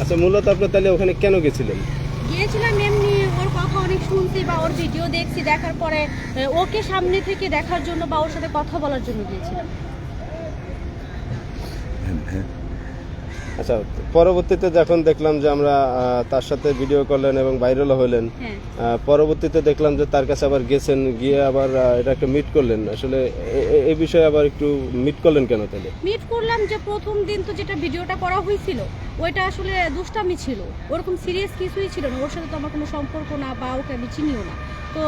আচ্ছা মূলত আপনি তাহলে ওখানে কেন গেছিলেন? গিয়েছিলাম এমনি ওর কথা অনেক শুনছি বা ওর ভিডিও দেখছি দেখার পরে ওকে সামনে থেকে দেখার জন্য বা ওর সাথে কথা বলার জন্য গিয়েছিলাম। আচ্ছা পরবর্তীতে যখন দেখলাম যে আমরা তার সাথে ভিডিও করলেন এবং ভাইরাল হলেন হ্যাঁ। পরবর্তীতে দেখলাম যে তার কাছে আবার গেছেন গিয়ে আবার এটা এটাকে মিট করলেন। আসলে এই বিষয়ে আবার একটু মিট করলেন কেন তাহলে? মিট করলাম যে প্রথম দিন তো যেটা ভিডিওটা করা হয়েছিল ওইটা আসলে দুষ্টামি ছিল। ওরকম সিরিয়াস কিছুই ছিল না। ওর সাথে তো আমার কোনো সম্পর্ক না বা ওকে আমি চিনিও না। তো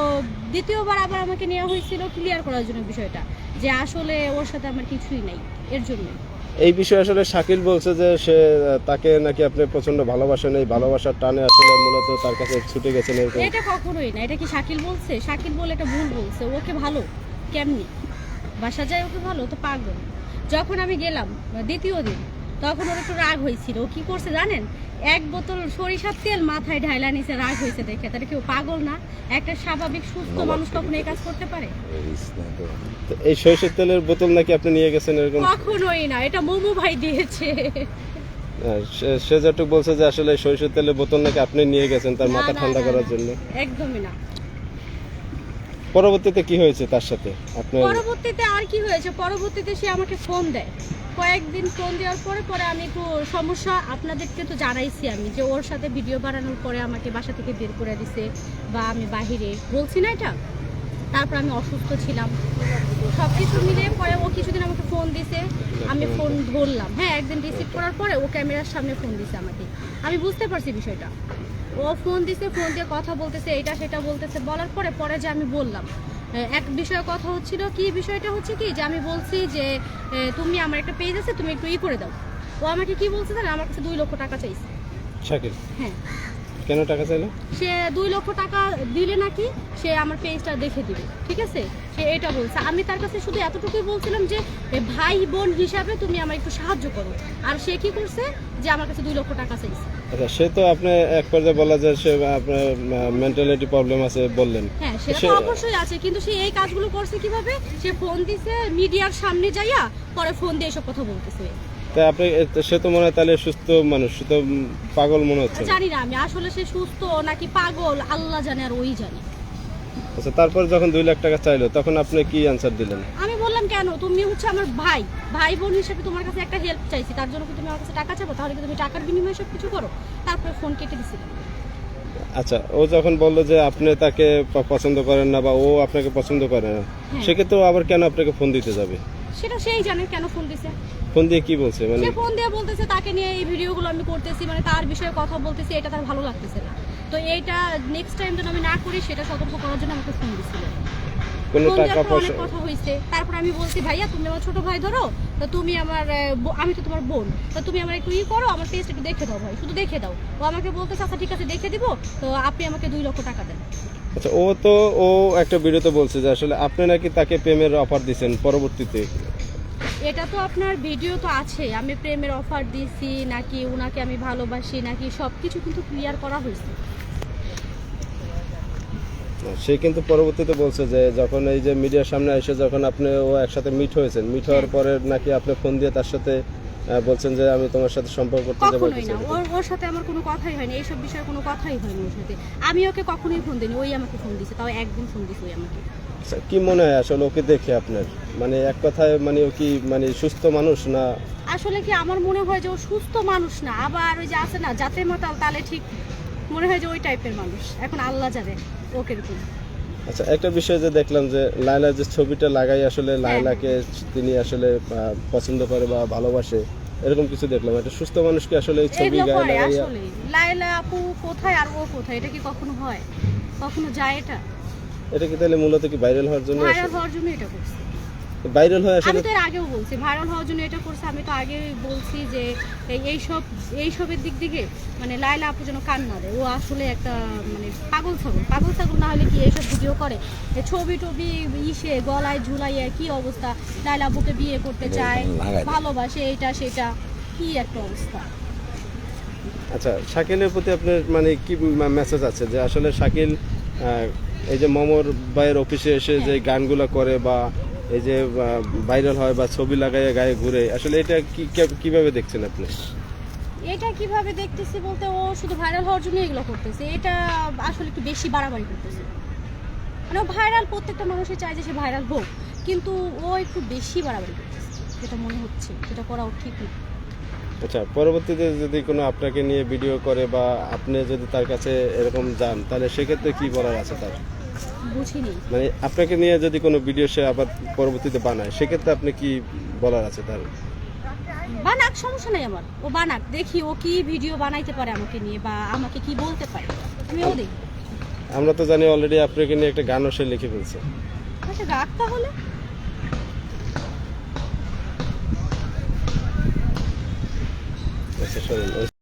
দ্বিতীয়বার আবার আমাকে নেওয়া হয়েছিল ক্লিয়ার করার জন্য বিষয়টা যে আসলে ওর সাথে আমার কিছুই নাই এর জন্য। এই বিষয়ে আসলে শাকিল বলছে যে সে তাকে নাকি আপনি প্রচণ্ড ভালোবাসেন এই ভালোবাসার টানে আসলে মূলত তার কাছে ছুটে গেছেন এরকম। এটা কখনোই না। এটা কি শাকিল বলছে? শাকিল বলে এটা ভুল বলছে। ওকে ভালো? কেমনি? বাসা যায় ওকে ভালো? তো পাগল। যখন আমি গেলাম দ্বিতীয় দিন তখন ওর একটু রাগ হয়েছিল। ও কি করছে জানেন? এক বোতল সরিষার তেল মাথায় ঢাইলা নিচে রাগ হয়েছে দেখে। তাহলে কেউ পাগল না? একটা স্বাভাবিক সুস্থ মানুষ কখনো এই কাজ করতে পারে? এই সরিষার তেলের বোতল নাকি আপনি নিয়ে গেছেন এরকম? কখনোই না এটা মোমো ভাই দিয়েছে। সে- সে যেটুকু বলছে যে আসলে সরিষার তেলের বোতল নাকি আপনি নিয়ে গেছেন তার মাথা ঠান্ডা করার জন্য। একদমই না। পরবর্তীতে কি হয়েছে তার সাথে? আপনার পরবর্তীতে আর কি হয়েছে? পরবর্তীতে সে আমাকে ফোন দেয়। কয়েকদিন ফোন দেওয়ার পরে পরে আমি একটু সমস্যা আপনাদেরকে তো জানাইছি আমি যে ওর সাথে ভিডিও বানানোর পরে আমাকে বাসা থেকে বের করে দিছে বা আমি বাহিরে। বলছি না এটা? তারপর আমি অসুস্থ ছিলাম। সব কিছু মিলিয়ে পরে ও কিছুদিন আমাকে ফোন দিছে। আমি ফোন ধরলাম। হ্যাঁ একদিন রিসিভ করার পরে ও ক্যামেরার সামনে ফোন দিছে আমাকে। আমি বুঝতে পারছি বিষয়টা। ও ফোন দিছে ফোন দিয়ে কথা বলতেছে এটা সেটা বলতেছে। বলার পরে পরে যে আমি বললাম। এক বিষয়ে কথা হচ্ছিল কি বিষয়টা হচ্ছে কি? যে আমি বলছি যে তুমি আমার একটা পেজ আছে তুমি একটু ই করে দাও। ও আমাকে কি বলছে তাহলে আমার কাছে দুই লক্ষ টাকা চাইছে। হ্যাঁ। কেন টাকা চাইলো? সে দুই লক্ষ টাকা দিলে নাকি সে আমার পেজটা দেখে দিবে ঠিক আছে? সে এটা বলছে। আমি তার কাছে শুধু এতটুকুই বলছিলাম যে ভাই বোন হিসাবে তুমি আমার একটু সাহায্য করো। আর সে কি করছে? যে আমার কাছে দুই লক্ষ টাকা চাইছে। আচ্ছা সে তো আপনি এক পর্যায়ে বলা যায় সে আপনার মেন্টালিটি প্রবলেম আছে বললেন। হ্যাঁ সেটা তো সে- অবশ্যই আছে কিন্তু সে এই কাজগুলো করছে কীভাবে? সে ফোন দিছে মিডিয়ার সামনে যাইয়া পরে ফোন দিয়ে এসব কথা বলতেছে। তাই আপনি সে তো মনে হয় তাহলে সুস্থ মানুষ সে তো পাগল মনে হচ্ছে জানি না আমি আসলে সে সুস্থ নাকি পাগল আল্লাহ জানে আর ওই জানে। আচ্ছা তারপর যখন দুই লাখ টাকা চাইলো তখন আপনি কি অ্যান্সার দিলেন? আমি বললাম কেন? তুমি হচ্ছে আমার ভাই। ভাই বোন হিসেবে তোমার কাছে একটা হেল্প চাইছি। তার জন্য কি তুমি আমার কাছে টাকা চাবো? তাহলে কি তুমি টাকার বিনিময়ে সব কিছু করো? তারপরে ফোন কেটে দিছিলাম আচ্ছা ও যখন বলল যে আপনি তাকে পছন্দ করেন না বা ও আপনাকে পছন্দ করে না হ্যাঁ। সেক্ষেত্রে আবার কেন আপনাকে ফোন দিতে যাবে? সেটা সেই জানে কেন ফোন দিছে। ফোন দিয়ে কি বলছে? মানে সে ফোন দিয়ে বলতেছে তাকে নিয়ে এই ভিডিওগুলো আমি করতেছি মানে তার বিষয়ে কথা বলতেছি এটা তার ভালো লাগতেছে না। তো এইটা নেক্সট টাইম যেন আমি না করি সেটা সতর্ক করার জন্য আমাকে ফোন দিছিল। কোনো টাকা পয়সা কথা হয়েছে। তারপর আমি বলছি ভাইয়া তুমি আমার ছোট ভাই ধরো তো তুমি আমার আমি তো তোমার বোন তো তুমি আমার একটু ই করো আমার টেস্ট একটু দেখে দাও ভাই শুধু দেখে দাও। ও আমাকে বলতেছে আচ্ছা ঠিক আছে দেখে দিব তো আপনি আমাকে দুই লক্ষ টাকা দেন। আচ্ছা ও তো ও একটা ভিডিওতে বলছে যে আসলে আপনি নাকি তাকে প্রেমের অফার দিয়েছেন পরবর্তীতে। এটা তো আপনার ভিডিও তো আছে আমি প্রেমের অফার দিছি নাকি উনাকে আমি ভালোবাসি নাকি সব কিছু কিন্তু ক্লিয়ার করা হয়েছে। সে কিন্তু পরবর্তীতে বলছে যে যখন এই যে মিডিয়ার সামনে এসে যখন আপনি ও একসাথে মিট হয়েছেন মিট হওয়ার হ্যাঁ। পরে নাকি আপনি ফোন দিয়ে তার সাথে বলছেন যে আমি তোমার সাথে সম্পর্ক করতে যাব কখনোই না। ওর ওর সাথে আমার কোনো কথাই হয়নি এইসব বিষয়ে কোনো কথাই হয়নি ওর সাথে। আমি ওকে কখনোই ফোন দিইনি ওই আমাকে ফোন দিছে তাও একদিন ফোন দিছে ওই আমাকে। আচ্ছা, কি মনে হয় আসলে ওকে দেখে আপনার? মানে এক কথায় মানে ও কি মানে সুস্থ মানুষ না? আসলে কি আমার মনে হয় যে ও সুস্থ মানুষ না? আবার ওই যে আছে না জাতের মাতাল তাহলে ঠিক মনে হয় যে ওই টাইপের মানুষ। এখন আল্লাহ জানে ওকে এরকম আচ্ছা একটা বিষয় যে দেখলাম যে লায়লার যে ছবিটা লাগাই আসলে হ্যাঁ। লায়লাকে তিনি আসলে পছন্দ করে বা ভালোবাসে এরকম কিছু দেখলাম। একটা সুস্থ মানুষকে আসলে এই ছবি গায়ে লাগাইয়া আসলে লাইলা আপু কোথায় আর ও কোথায়? এটা কি কখনো হয়? কখনো যায় এটা? এটা কি তাহলে মূলত কি ভাইরাল হওয়ার জন্য ভাইরাল হওয়ার জন্য এটা করছে। ভাইরাল হয়ে আমি তো এর আগেও বলছি ভাইরাল হওয়ার জন্য এটা করছে আমি তো আগে বলছি যে এই- এইসব এইসবের দিক থেকে মানে লাইলা আপু যেন কান না দেয়। ও আসলে একটা মানে পাগল ছাগল। পাগল ছাগল না হলে কি এইসব ভিডিও করে? ছবি টবি ইসে গলায় ঝুলাইয়ে কি অবস্থা? লাইলা আপুকে বিয়ে করতে চায় ভালোবাসে এইটা সেটা কি একটা অবস্থা? আচ্ছা শাকিলের প্রতি আপনার মানে কি মেসেজ আছে? যে আসলে শাকিল এই যে মমর ভাইয়ের অফিসে এসে যে গানগুলো করে বা এই যে ভাইরাল হয় বা ছবি লাগাইয়ে গায়ে ঘুরে আসলে এটা কি কীভাবে দেখছেন আপনি? এটা কীভাবে দেখতেছি বলতে ও শুধু ভাইরাল হওয়ার জন্য এগুলো করতেছে। এটা আসলে একটু বেশি বাড়াবাড়ি করতেছে। মানে ভাইরাল প্রত্যেকটা মানুষই চায় যে সে ভাইরাল হোক কিন্তু ও একটু বেশি বাড়াবাড়ি করতেছে যেটা মনে হচ্ছে সেটা করা ঠিক না। আচ্ছা পরবর্তীতে যদি কোনো আপনাকে নিয়ে ভিডিও করে বা আপনি যদি তার কাছে এরকম যান তাহলে সেক্ষেত্রে কি বলার আছে তার? বুঝিনি। মানে আপনাকে নিয়ে যদি কোনো ভিডিও সে আবার পরবর্তীতে বানায় সেক্ষেত্রে আপনি কি বলার আছে তার? বানাক সমস্যা নাই আমার। ও বানাক দেখি ও কি ভিডিও বানাইতে পারে আমাকে নিয়ে বা আমাকে কি বলতে পারে। আমি ও দেখি। আমরা তো জানি অলরেডি আপনাকে নিয়ে একটা গানও সে লিখে ফেলছে। আচ্ছা তাহলে। আচ্ছা